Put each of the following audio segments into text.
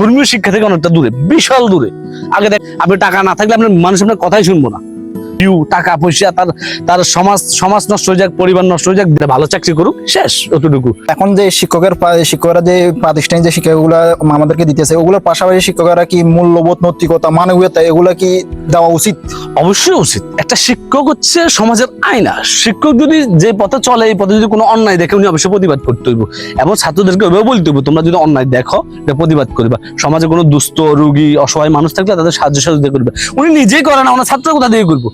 ধর্মীয় শিক্ষা থেকে অনেকটা দূরে, বিশাল দূরে। আগে দেখ, আপনি টাকা না থাকলে আপনার মানুষ আপনার কথাই শুনব না। ভিউ টাকা পয়সা তার তার সমাজ সমাজ নষ্ট হয়ে যাক পরিবার নষ্ট হয়ে যাক ভালো চাকরি করুক শেষ অতটুকু এখন যে শিক্ষকের শিক্ষকরা যে প্রাতিষ্ঠানিক যে শিক্ষাগুলো আমাদেরকে দিতেছে ওগুলোর পাশাপাশি শিক্ষকরা কি মূল্যবোধ নৈতিকতা মানবীয়তা এগুলা কি দেওয়া উচিত? অবশ্যই উচিত। একটা শিক্ষক হচ্ছে সমাজের আয়না। শিক্ষক যদি যে পথে চলে এই পথে যদি কোনো অন্যায় দেখে উনি অবশ্যই প্রতিবাদ করতে হইব। এবং ছাত্রদেরকে ওইভাবে বলতে হইব তোমরা যদি অন্যায় দেখো এটা প্রতিবাদ করবা। সমাজে কোনো দুস্থ রোগী অসহায় মানুষ থাকলে তাদের সাহায্য সহযোগিতা করবে। উনি নিজেই করে না ওনার ছাত্র কোথা দিয়ে করব?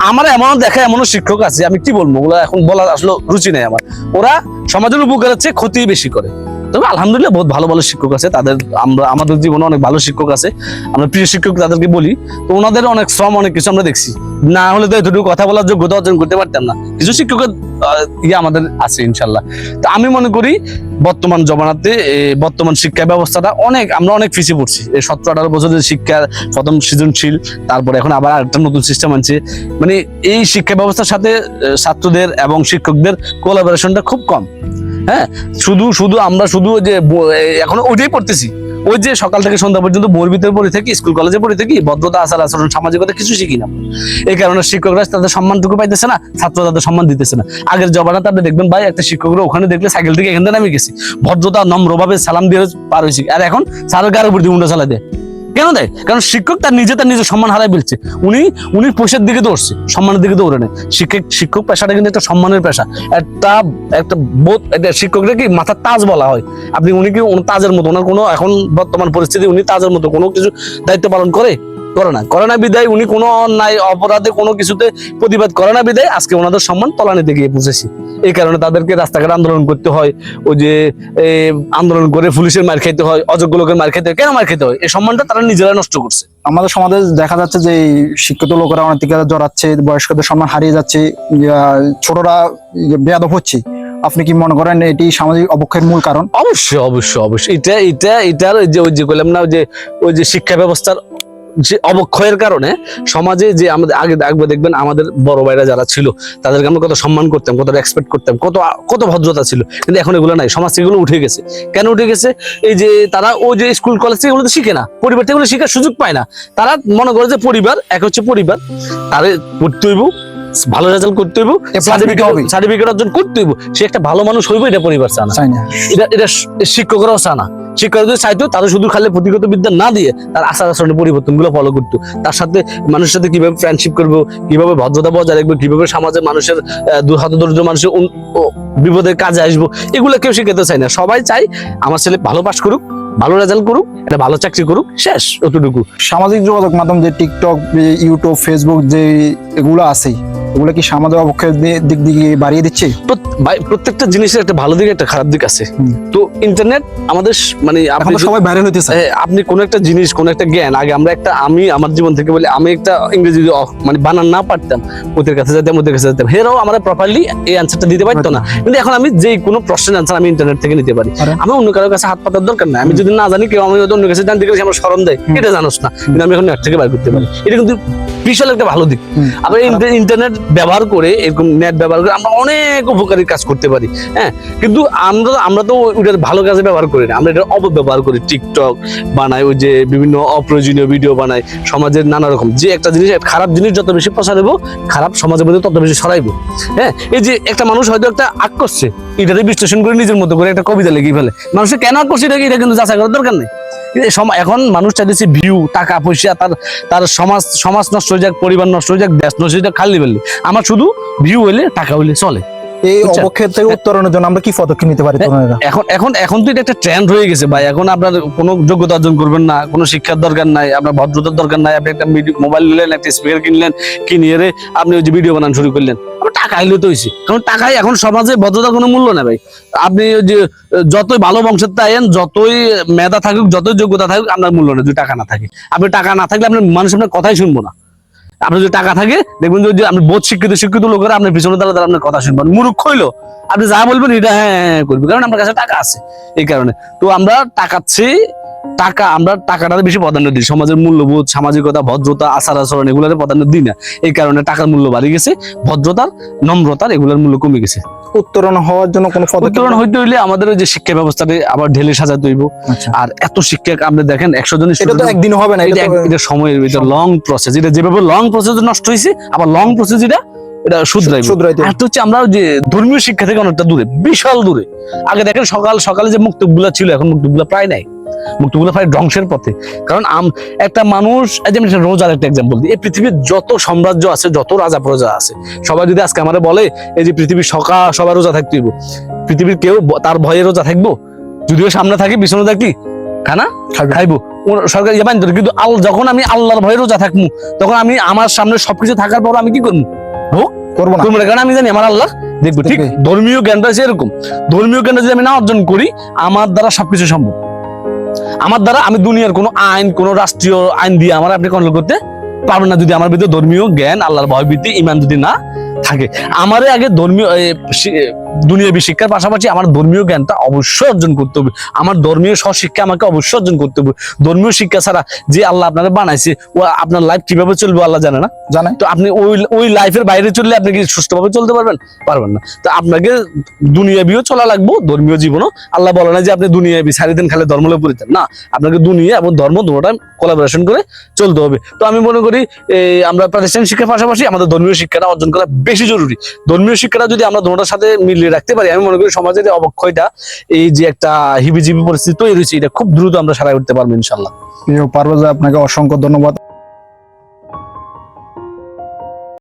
আমার এমন দেখা এমনও শিক্ষক আছে, আমি কি বলব? ওগুলো এখন বলার আসলে রুচি নেই আমার। ওরা সমাজের উপকারের চেয়ে ক্ষতি বেশি করে। তবে আলহামদুলিল্লাহ বহুত ভালো ভালো শিক্ষক আছে, তাদের আমরা, আমাদের জীবনে অনেক ভালো শিক্ষক আছে। আমরা প্রিয় শিক্ষক তাদেরকে বলি, তো ওনাদের অনেক শ্রম, অনেক কিছু আমরা দেখছি। না হলে তো এতটুকু কথা বলার যোগ্যতা অর্জন করতে পারতাম না। কিছু শিক্ষকের ইয়ে আমাদের আছে ইনশাল্লাহ। তো আমি মনে করি বর্তমান জমানাতে বর্তমান শিক্ষা ব্যবস্থাটা অনেক, আমরা অনেক পিছিয়ে পড়ছি। এই সতেরো, আঠারো বছরের শিক্ষা প্রথম সৃজনশীল, তারপরে এখন আবার একটা নতুন সিস্টেম আনছে। মানে এই শিক্ষা ব্যবস্থার সাথে ছাত্রদের এবং শিক্ষকদের কোলাবোরেশনটা খুব কম। হ্যাঁ শুধু শুধু আমরা শুধু যে এখন ওইটাই পড়তেছি। ওই যে সকাল থেকে সন্ধ্যা পর্যন্ত বোর ভিতরে পড়ে থাকি, স্কুল কলেজে পড়ে থাকি, ভদ্রতা, আচার আচরণ, সামাজিকতা কিছু শিখি না। এই কারণে শিক্ষকরা তাদের সম্মানটুকু পাইতেছে না ছাত্র তাদের সম্মান দিতেছে না। আগের জবানা তাদের দেখবেন ভাই, একটা শিক্ষকরা ওখানে দেখলে সাইকেল থেকে এখান থেকে নামে গেছি। ভদ্রতা নম্রভাবে সালাম দিয়ে পার হয়েছি। আর এখন সারের গাড়ির উপর দিয়ে উন্ডা চালা দেয়। কেন দেয়? কারণ শিক্ষক তার নিজে তার নিজের সম্মান হারাই ফেলছে। উনি উনি পয়সার দিকে দৌড়ছে, সম্মানের দিকে দৌড়ে নেয়। শিক্ষক শিক্ষক পেশাটা কিন্তু একটা সম্মানের পেশা। একটা একটা বোধ একটা শিক্ষকরা কি মাথার তাজ বলা হয়? আপনি, উনি কি তাজের মতো? ওনার কোনো এখন বর্তমান পরিস্থিতি, উনি তাজের মতো কোনো কিছু দায়িত্ব পালন করে? করে না। করে না বিদায় উনি কোনো অন্যায় অপরাধে কোনো কিছুতে প্রতিবাদ করে না বিদায় আজকে ওনাদের সম্মান তলানিতে গিয়ে পৌঁছেছি। এই কারণে তাদেরকে রাস্তাঘাটে আন্দোলন করতে হয় ওই যে আন্দোলন করে পুলিশের মার খেতে হয় অযোগ্য লোকের মার খেতে হয়। কেন মার খেতে হয়? এই সম্মানটা তারা নিজেরা নষ্ট করছে। আমাদের সমাজে দেখা যাচ্ছে যে শিক্ষিত লোকেরা অনেক দিকে জড়াচ্ছে বয়স্কদের সম্মান হারিয়ে যাচ্ছে ছোটরা বেয়াদব হচ্ছে। আপনি কি মনে করেন এটি সামাজিক অবক্ষয়ের মূল কারণ? অবশ্যই অবশ্যই অবশ্যই। এটা এটা এটার ওই যে ওই যে বললাম না ওই যে ওই যে শিক্ষা ব্যবস্থার যে অবক্ষয়ের কারণে সমাজে যে আমাদের আগে আগে দেখবেন আমাদের বড় ভাইরা যারা ছিল, তাদেরকে আমরা কত সম্মান করতাম, কত রেসপেক্ট করতাম, কত কত ভদ্রতা ছিল। কিন্তু এখন এগুলো নাই, সমাজ এগুলো উঠে গেছে। কেন উঠে গেছে? এই যে তারা ওই যে স্কুল কলেজ থেকে এগুলো তো শিখে না। পরিবার থেকে এগুলো শেখার সুযোগ পায় না। তারা মনে করে যে পরিবার, এক হচ্ছে পরিবার, তারে পড়তে হইব ভালো রেজাল্ট করতে হইব সার্টিফিকেট হবে। সার্টিফিকেট অর্জন করতে হইব। সে একটা ভালো মানুষ হইব এটা পরিবার চায় না। এটা এটা শিক্ষকরাও চায় না। শিক্ষক যদি চাইতো তারা শুধু খালি পুঁথিগত বিদ্যা না দিয়ে তার আচার আচরণের পরিবর্তনগুলো ফলো করতো। তার সাথে মানুষের সাথে কীভাবে ফ্রেন্ডশিপ করব কীভাবে ভদ্রতা বজায় রাখব কীভাবে সমাজে মানুষের আহ, দু হাত দরিদ্র মানুষের বিপদের কাজে আসব এগুলো কেউ শিখাতে চায় না। সবাই চাই আমার ছেলে ভালো পাস করুক ভালো রেজাল্ট করুক একটা ভালো চাকরি করুক শেষ অতটুকু। সামাজিক যোগাযোগ মাধ্যম যে টিকটক ইউটিউব ফেসবুক যে এগুলো আছে এগুলো কি সামাজিক অবক্ষয়ের দিক দিকে বাড়িয়ে দিচ্ছে? প্রত্যেকটা জিনিসের একটা ভালো দিক একটা খারাপ দিক আছে। তো ইন্টারনেট আমাদের মানে আপনি সবাই ভাইরাল হইতেছে। এ, আপনি কোন একটা জিনিস কোন একটা জ্ঞান আগে আমরা একটা আমি আমার জীবন থেকে বলি আমি একটা ইংরেজি মানে বানান না পারতাম ওদের কাছে যেতাম ওদের কাছে যেতাম হেরাও আমরা প্রপারলি এই অ্যান্সারটা দিতে পারতো না। কিন্তু এখন আমি যে কোনো প্রশ্নের অ্যান্সার আমি ইন্টারনেট থেকে নিতে পারি। আমি অন্য কারোর কাছে হাত পাতার দরকার নাই। আমি যদি না জানি কেউ আমি অন্য কাছে জানতে গেলে আমার স্মরণ দেয়। এটা জানোস না। কিন্তু আমি এখন নেট থেকে বার করতে পারি। এটা কিন্তু বিশাল একটা ভালো দিক। আবার ইন্টারনেট ব্যবহার করে, এরকম নেট ব্যবহার করে আমরা অনেক উপকারী কাজ করতে পারি হ্যাঁ? কিন্তু আমরা আমরা তো ওইটার ভালো কাজে ব্যবহার করি না। আমরা এটা অপব্যবহার করি টিকটক বানাই, ওই যে বিভিন্ন অপ্রয়োজনীয় ভিডিও বানাই, সমাজের নানা রকম। যে একটা জিনিস খারাপ জিনিস যত বেশি প্রচারবো খারাপ সমাজের মধ্যে তত বেশি ছড়াইবো হ্যাঁ? এই যে একটা মানুষ হয়তো একটা আগ করছে, এটাতে বিশ্লেষণ করে নিজের মতো করে একটা কবিতা লিখে ফেলে। মানুষের কেন আগ করছে, এটা এটা কিন্তু যাচাই করার দরকার নেই। এখন মানুষ চাইতেছে ভিউ টাকা পয়সা তার তার সমাজ সমাজ নষ্ট হয়ে যাক পরিবার নষ্ট হয়ে যাক দেশ নষ্ট হয়ে যাক খালি ফেললে আমার শুধু ভিউ হইলে টাকা হইলে চলে। এই? অবক্ষয় থেকে উত্তরণের জন্য আমরা কি পদক্ষেপ নিতে পারি এখন এখন এখন তো এটা একটা ট্রেন্ড হয়ে গেছে ভাই। এখন আপনার কোনো যোগ্যতা অর্জন করবেন না কোনো শিক্ষার দরকার নাই আপনার ভদ্রতার দরকার নাই আপনি একটা মোবাইল নিলেন একটা স্পিকার কিনলেন কিনিয়ে রে আপনি ওই যে ভিডিও বানানো শুরু করলেন। টাকা এলে তো হয়েছে কারণ টাকাই এখন সমাজে ভদ্রতার কোনো মূল্য নেই ভাই। আপনি যে, যতই ভালো বংশের তাইন যতই মেধা থাকুক, যতই যোগ্যতা থাকুক, আপনার মূল্য নেই যদি টাকা না থাকে। আপনি টাকা না থাকলে আপনার মানুষ আপনার কথাই শুনব না। আপনার যদি টাকা থাকে দেখবেন যে- যে আপনি বোধ শিক্ষিত শিক্ষিত লোকেরা আপনার পিছনে দাঁড়া দাঁড়া আপনার কথা শুনবেন। মূর্খ হইল। আপনি যা বলবেন এটা হ্যাঁ হ্যাঁ, হ্যাঁ করবে। কারণ আপনার কাছে টাকা আছে এই কারণে। তো আমরা টাকাচ্ছি টাকা আমরা টাকাটার বেশি প্রাধান্য দিই। সমাজের মূল্যবোধ সামাজিকতা ভদ্রতা আচার আচরণ এগুলোর প্রাধান্য দিই না। এই কারণে টাকার মূল্য বাড়ি গেছে ভদ্রতার নম্রতার এগুলোর মূল্য কমে গেছে। উত্তরণ হওয়ার জন্য কোনো উত্তরণ হইতে হইলে আমাদের ওই যে শিক্ষা ব্যবস্থাটা আবার ঢেলে সাজাতে হইব। আচ্ছা। আর এত শিক্ষক আপনি দেখেন একশো জন এটা তো একদিন হবে না এটা সময়ের এটা লং প্রসেস এটা যেভাবে লং প্রসেস নষ্ট হয়েছে আবার লং প্রসেস এটা শুধরাইতে আর হচ্ছে আমরা যে ধর্মীয় শিক্ষা থেকে অনেকটা দূরে বিশাল দূরে। আগে দেখেন সকাল সকালে যে মুক্তগুলা ছিল এখন মুক্তগুলা প্রায় নাই। মুক্তগুলা প্রায় ধ্বংসের পথে। কারণ একটা মানুষ রোজার একটা এক্সাম্পল দিই এই পৃথিবীর যত সাম্রাজ্য আছে যত রাজা প্রজা আছে সবাই যদি আজকে আমারে বলে এই যে পৃথিবীর সকাল সবাই রোজা থাকতে পৃথিবীর কেউ তার ভয়ে রোজা থাকব? যদিও সামনে থাকে পিছনে থাকি খানা? খাইবো। সরকার ইয়ে কিন্তু আল যখন আমি আল্লাহর ভয়ে রোজা থাকব তখন আমি আমার সামনে সবকিছু থাকার পর আমি কি করব করব না তোমরা কারণ আমি জানি আমার আল্লাহ দেখব ঠিক? ধর্মীয় জ্ঞানটা এরকম। ধর্মীয় জ্ঞানটা যদি আমি না অর্জন করি আমার দ্বারা সবকিছু সম্ভব। আমার দ্বারা আমি দুনিয়ার কোনো আইন কোনো রাষ্ট্রীয় আইন দিয়ে আমার আপনি কন্ট্রোল করতে পারবেন না যদি আমার ভিতরে ধর্মীয় জ্ঞান আল্লাহর ভয়ভীতি ইমান যদি না থাকে। আমারে আগে ধর্মীয় দুনিয়াবী শিক্ষার পাশাপাশি আমার ধর্মীয় জ্ঞানটা অবশ্যই অর্জন করতে হবে। আমার ধর্মীয় স্বশিক্ষা আমাকে অবশ্যই অর্জন করতে হবে। ধর্মীয় শিক্ষা ছাড়া যে আল্লাহ আপনাকে বানাইছে ও আপনার লাইফ কীভাবে চলবে আল্লাহ জানে না? জানে। তো আপনি ওই ওই লাইফের বাইরে চললে আপনি কি সুস্থভাবে চলতে পারবেন? পারবেন না। তো আপনাকে দুনিয়াবিও চলা লাগবো ধর্মীয় জীবনও। আল্লাহ বলে না যে আপনি দুনিয়াবি সারি দিন খালে ধর্ম লয়ে পড়িতেন না আপনাকে দুনিয়া এবং ধর্ম দুটোটা কোলাবোরেশন করে চলতে হবে। তো আমি মনে করি এই আমরা প্রাতিষ্ঠানিক শিক্ষার পাশাপাশি আমাদের ধর্মীয় শিক্ষাটা অর্জন করা বেশি জরুরি। ধর্মীয় শিক্ষাটা যদি আমরা ধর্মটার সাথে মিলিয়ে রাখতে পারি, আমি মনে করি সমাজের অবক্ষয়টা, এই যে একটা হিবিজিবি পরিস্থিতি তৈরি হয়েছে, এটা খুব দ্রুত আমরা সারাই উঠতে পারব ইনশাল্লাহ পারভেজ, আপনাকে অসংখ্য ধন্যবাদ।